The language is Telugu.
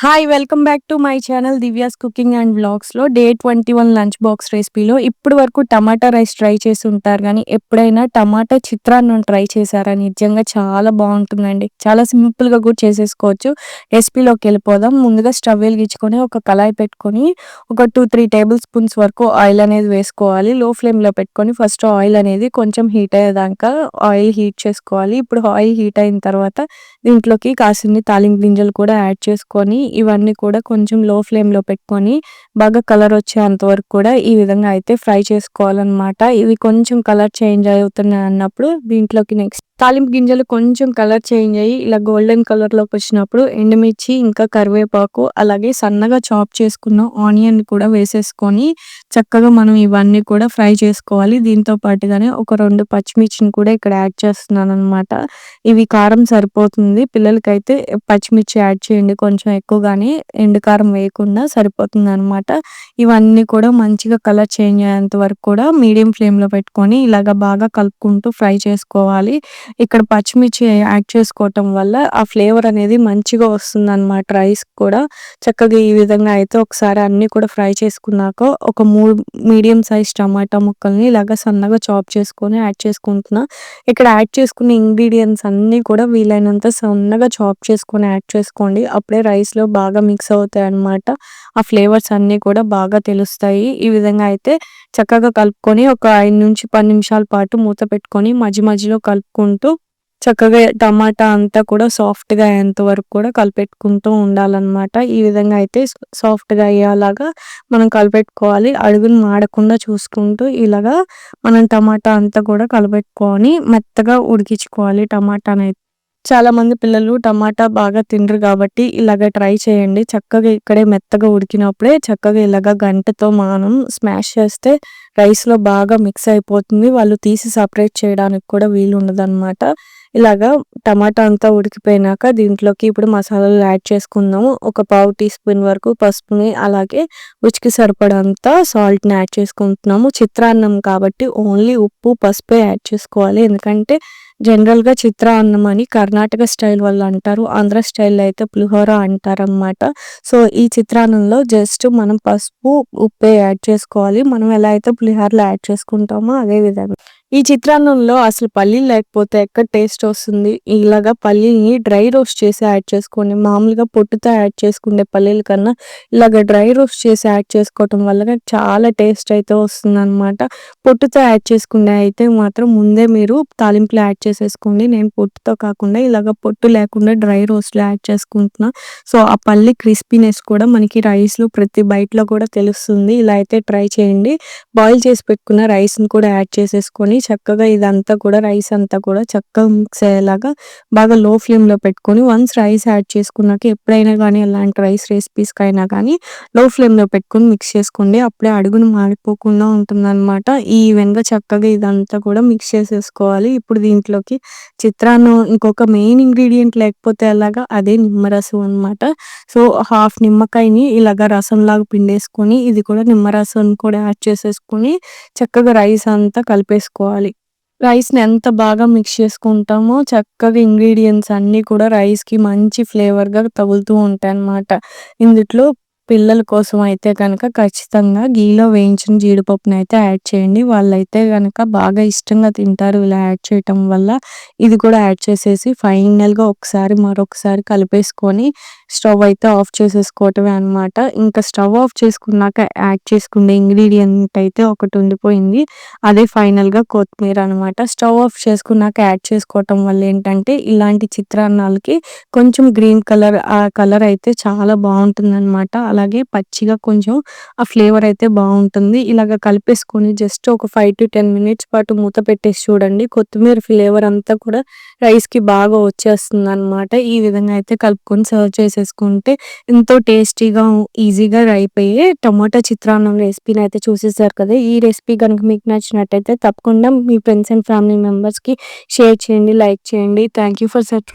Hi welcome back to my channel Divya's cooking and బ్లాగ్స్లో day twenty one lunch box రెసిపీలో ఇప్పటి వరకు టమాటా రైస్ ట్రై చేసి ఉంటారు కానీ ఎప్పుడైనా టమాటా చిత్రాన్నం ట్రై చేశారా? నిజంగా చాలా బాగుంటుందండి. చాలా సింపుల్గా కూడా చేసేసుకోవచ్చు. రెసిపీలోకి వెళ్ళిపోదాం. ముందుగా స్టవ్ వెలిగించుకొని ఒక కళాయి పెట్టుకొని ఒక టూ త్రీ టేబుల్ స్పూన్స్ వరకు ఆయిల్ అనేది వేసుకోవాలి. లో ఫ్లేమ్లో పెట్టుకొని ఫస్ట్ ఆయిల్ అనేది కొంచెం హీట్ అయ్యేదాకా ఆయిల్ హీట్ చేసుకోవాలి. ఇప్పుడు ఆయిల్ హీట్ అయిన తర్వాత దీంట్లోకి కాసిన్ని తాలింపు గింజలు కూడా యాడ్ చేసుకొని ఇవన్నీ కూడా కొంచెం లో ఫ్లేమ్లో పెట్టుకొని బాగా కలర్ వచ్చేంత వరకు కూడా ఈ విధంగా అయితే ఫ్రై చేసుకోవాలన్నమాట. ఇవి కొంచెం కలర్ చేంజ్ అవుతున్నాయి అన్నప్పుడు దీంట్లోకి నెక్స్ట్ తాలింపు గింజలు కొంచెం కలర్ చేంజ్ అయ్యి ఇలా గోల్డెన్ కలర్లోకి వచ్చినప్పుడు ఎండుమిర్చి ఇంకా కరివేపాకు అలాగే సన్నగా చాప్ చేసుకున్న ఆనియన్ కూడా వేసేసుకొని చక్కగా మనం ఇవన్నీ కూడా ఫ్రై చేసుకోవాలి. దీంతో పాటుగానే ఒక రెండు పచ్చిమిర్చిని కూడా ఇక్కడ యాడ్ చేస్తున్నాను అనమాట ఇవి కారం సరిపోతుంది. పిల్లలకైతే పచ్చిమిర్చి యాడ్ చేయండి. కొంచెం ఎక్కువ ఎండు కారం వేయకుండా సరిపోతుంది అనమాట ఇవన్నీ కూడా మంచిగా కలర్ చేంజ్ అయ్యేంత వరకు కూడా మీడియం ఫ్లేమ్లో పెట్టుకొని ఇలాగ బాగా కలుపుకుంటూ ఫ్రై చేసుకోవాలి. ఇక్కడ పచ్చిమిర్చి యాడ్ చేసుకోవటం వల్ల ఆ ఫ్లేవర్ అనేది మంచిగా వస్తుందన్నమాట రైస్ కూడా. చక్కగా ఈ విధంగా అయితే ఒకసారి అన్నీ కూడా ఫ్రై చేసుకున్నాక ఒక మూడు మీడియం సైజ్ టమాటా ముక్కల్ని ఇలాగ సన్నగా చాప్ చేసుకొని యాడ్ చేసుకుంటున్నా. ఇక్కడ యాడ్ చేసుకున్న ఇంగ్రీడియంట్స్ అన్నీ కూడా వీలైనంత సన్నగా చాప్ చేసుకొని యాడ్ చేసుకోండి. అప్పుడే రైస్లో బాగా మిక్స్ అవుతాయి అన్నమాట ఆ ఫ్లేవర్స్ అన్నీ కూడా బాగా తెలుస్తాయి ఈ విధంగా అయితే చక్కగా కలుపుకొని ఒక ఐదు నుంచి పది నిమిషాల పాటు మూత పెట్టుకొని మధ్య మధ్యలో కలుపుకుంటూ చక్కగా టమాటా అంతా కూడా సాఫ్ట్‌గా అయ్యేంత వరకు కూడా కలిపెట్టుకుంటూ ఉండాలన్నమాట. ఈ విధంగా అయితే సాఫ్ట్‌గా అయ్యేలాగా మనం కలిపెట్టుకోవాలి. అడుగును మాడకుండా చూసుకుంటూ ఇలాగా మనం టమాటా అంతా కూడా కలిపెట్టుకొని మెత్తగా ఉడికించుకోవాలి టమాటానైతే. చాలా మంది పిల్లలు టమాటా బాగా తినరు కాబట్టి ఇలాగ ట్రై చేయండి. చక్కగా ఇక్కడే మెత్తగా ఉడికినప్పుడే చక్కగా ఇలాగ గంటతో మనం స్మాష్ చేస్తే రైస్‌లో బాగా మిక్స్ అయిపోతుంది. వాళ్ళు తీసి సపరేట్ చేయడానికి కూడా వీలు ఉండదన్నమాట. ఇలాగా టమాటా అంతా ఉడికిపోయినాక దీంట్లోకి ఇప్పుడు మసాలాలు యాడ్ చేసుకుందాము ఒక పావు టీ స్పూన్ వరకు పసుపుని అలాగే రుచికి సరిపడంత సాల్ట్ని యాడ్ చేసుకుంటున్నాము చిత్రాన్నం కాబట్టి ఓన్లీ ఉప్పు పసుపే యాడ్ చేసుకోవాలి ఎందుకంటే జనరల్‌గా చిత్రాన్నం అని కర్ణాటక స్టైల్ వాళ్ళు అంటారు. ఆంధ్ర స్టైల్‌లో అయితే పులిహోర అంటారనమాట. సో, ఈ చిత్రాన్నంలో జస్ట్ మనం పసుపు, ఉప్పే యాడ్ చేసుకోవాలి. మనం ఎలా అయితే పులిహోరలో యాడ్ చేసుకుంటామో అదే విధంగా. ఈ చిత్రాన్నంలో అసలు పల్లీలు లేకపోతే ఎక్కడ టేస్ట్ వస్తుంది. ఇలాగా పల్లీని డ్రై రోస్ట్ చేసి యాడ్ చేసుకోండి. మామూలుగా పొట్టుతో యాడ్ చేసుకునే పల్లీల కన్నా ఇలాగ డ్రై రోస్ట్ చేసి యాడ్ చేసుకోవటం వల్ల చాలా టేస్ట్ అయితే వస్తుందన్నమాట పొట్టుతో యాడ్ చేసుకునే అయితే మాత్రం ముందే మీరు తాలింపులో యాడ్ చేసేసుకోండి. నేను పొట్టుతో కాకుండా ఇలాగ పొట్టు లేకుండా డ్రై రోస్ట్‌లో యాడ్ చేసుకుంటున్నా. సో, ఆ పల్లి క్రిస్పీనెస్ కూడా మనకి రైస్‌లో ప్రతి బయటలో కూడా తెలుస్తుంది. ఇలా అయితే ట్రై చేయండి. బాయిల్ చేసి పెట్టుకున్న రైస్‌ని కూడా యాడ్ చేసేసుకొని చక్కగా ఇదంతా కూడా రైస్ అంతా కూడా చక్కగా మిక్స్ అయ్యేలాగా బాగా లో ఫ్లేమ్‌లో పెట్టుకొని వన్స్ రైస్ యాడ్ చేసుకున్నాక ఎప్పుడైనా కానీ ఎలాంటి రైస్ రెసిపీస్‌కైనా కానీ లో ఫ్లేమ్‌లో పెట్టుకొని మిక్స్ చేసుకోండి. అప్పుడే అడుగును మాడిపోకుండా ఉంటుందన్నమాట. ఈ విధంగా చక్కగా ఇదంతా కూడా మిక్స్ చేసేసుకోవాలి. ఇప్పుడు దీంట్లోకి చిత్రాన్నం ఇంకొక మెయిన్ ఇంగ్రీడియంట్ లేకపోతే ఎలాగా అదే నిమ్మరసం అనమాట. సో, హాఫ్ నిమ్మకాయని ఇలాగ రసంలాగా పిండేసుకొని ఇది కూడా నిమ్మరసం కూడా యాడ్ చేసేసుకొని చక్కగా రైస్ అంతా కలిపేసుకోవాలి. రైస్‌ని ఎంత బాగా మిక్స్ చేసుకుంటామో చక్కగా ఇంగ్రీడియంట్స్ అన్నీ కూడా రైస్‌కి మంచి ఫ్లేవర్‌గా తగులుతూ ఉంటాయన్నమాట. ఇందుట్లో పిల్లల కోసం అయితే కనుక ఖచ్చితంగా గీలో వేయించిన జీడిపప్పునైతే యాడ్ చేయండి. వాళ్ళైతే కనుక బాగా ఇష్టంగా తింటారు ఇలా యాడ్ చేయటం వల్ల. ఇది కూడా యాడ్ చేసేసి ఫైనల్‌గా ఒకసారి మరొకసారి కలిపేసుకొని స్టవ్ అయితే ఆఫ్ చేసేసుకోవటమే అనమాట. ఇంకా స్టవ్ ఆఫ్ చేసుకున్నాక యాడ్ చేసుకునే ఇంగ్రీడియంట్ అయితే ఒకటి ఉండిపోయింది. అదే ఫైనల్‌గా కొత్తిమీర అనమాట. స్టవ్ ఆఫ్ చేసుకున్నాక యాడ్ చేసుకోవటం వల్ల ఏంటంటే ఇలాంటి చిత్రాన్నాలకి కొంచెం గ్రీన్ కలర్ ఆ కలర్ అయితే చాలా బాగుంటుందన్నమాట. అలాగే పచ్చిగా కొంచెం ఆ ఫ్లేవర్ అయితే బాగుంటుంది. ఇలాగ కలిపేసుకొని జస్ట్ ఒక ఫైవ్ టు టెన్ మినిట్స్ పాటు మూత పెట్టేసి చూడండి. కొత్తిమీర ఫ్లేవర్ అంతా కూడా రైస్‌కి బాగా వచ్చేస్తుంది అనమాట ఈ విధంగా అయితే కలుపుకొని సర్వ్ చేసేసుకుంటే ఎంతో టేస్టీగా ఈజీగా అయిపోయే టమాటా చిత్రాన్నం రెసిపీని అయితే చూసేసారు కదా! ఈ రెసిపీ కనుక మీకు నచ్చినట్టయితే తప్పకుండా మీ ఫ్రెండ్స్ అండ్ ఫ్యామిలీ మెంబర్స్‌కి షేర్ చేయండి. లైక్ చేయండి. Thank you for such